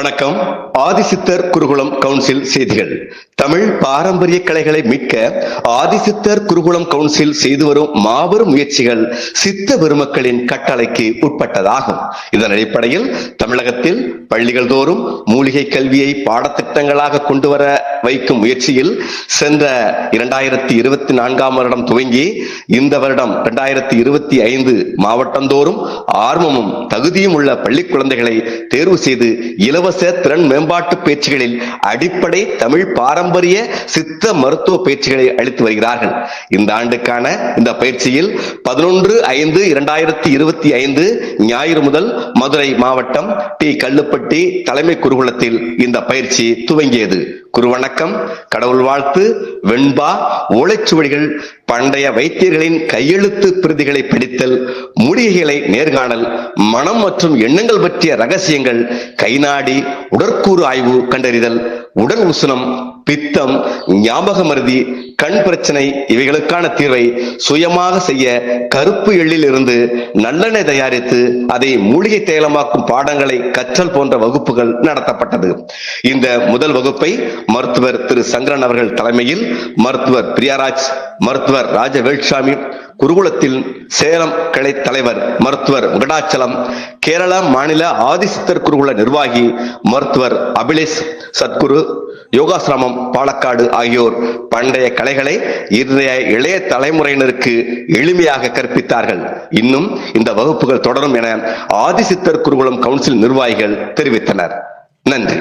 வணக்கம். ஆதிசித்தர் குருகுலம் கவுன்சில் செய்திகள். தமிழ் பாரம்பரிய கலைகளை மீட்க ஆதிசித்தர் குருகுலம் கவுன்சில் செய்து வரும் மாபெரும் முயற்சிகள் சித்த பெருமக்களின் கட்டளைக்கு உட்பட்டதாகும். இதன் அடிப்படையில் தமிழகத்தில் பள்ளிகள் தோறும் மூலிகை கல்வியை பாடத்திட்டங்களாக கொண்டு வர வைக்கும் முயற்சியில் சென்ற இரண்டாயிரத்தி இருபத்தி நான்காம் வருடம் துவங்கி இந்த வருடம் இரண்டாயிரத்தி இருபத்தி ஐந்து மாவட்டந்தோறும் ஆர்வமும் தகுதியும் உள்ள பள்ளி குழந்தைகளை தேர்வு செய்து இலவச திறன் மேம்பாட்டு பேச்சுகளில் அடிப்படை தமிழ் பாரம்பரிய சித்த மருத்துவ பயிற்சிகளை அளித்து வருகிறார்கள். இந்த ஆண்டுக்கான இந்த பயிற்சியில் பதினொன்று ஐந்து இரண்டாயிரத்தி இருபத்தி ஐந்து ஞாயிறு முதல் மதுரை மாவட்டம் டி கல்லுப்பட்டி தலைமை குருகுலத்தில் இந்த பயிற்சி துவங்கியது. குருவணக்கம் கடவுள் வாழ்த்து வெண்பா ஓலைச்சுவடிகள் பண்டைய வைத்தியர்களின் கையெழுத்து பிரதிகளை பிடித்தல் மூலிகைகளை நேர்காணல் மனம் மற்றும் எண்ணங்கள் பற்றிய ரகசியங்கள் கைநாடி உடற்கூறு ஆய்வு கண்டறிதல் உடல் உசுனம் பித்தம் ஞாபக மருதி கண் பிரச்சனை இவைகளுக்கான தீர்வை சுயமாக செய்ய கருப்பு எள்ளில் இருந்து நல்லெண்ணெய் தயாரித்து அதை மூலிகை தேலமாக்கும் பாடங்களை கற்றல் போன்ற வகுப்புகள் நடத்தப்பட்டது. இந்த முதல் வகுப்பை மருத்துவர் திரு சங்கரன் அவர்கள் தலைமையில் மருத்துவர் பிரியாராஜ் மருத்துவர் ராஜவேல்சாமி குருகுலத்தில் சேலம் கிளை தலைவர் மருத்துவர் வெங்கடாச்சலம் கேரள மாநில ஆதிசித்தர் குருகுல நிர்வாகி மருத்துவர் அபிலேஷ் சத்குரு யோகாசிரமம் பாலக்காடு ஆகியோர் பண்டைய கலைகளை இன்றைய இளைய தலைமுறையினருக்கு எளிமையாக கற்பித்தார்கள். இன்னும் இந்த வகுப்புகள் தொடரும் என ஆதிசித்தர் குருகுலம் கவுன்சில் நிர்வாகிகள் தெரிவித்தனர். நன்றி.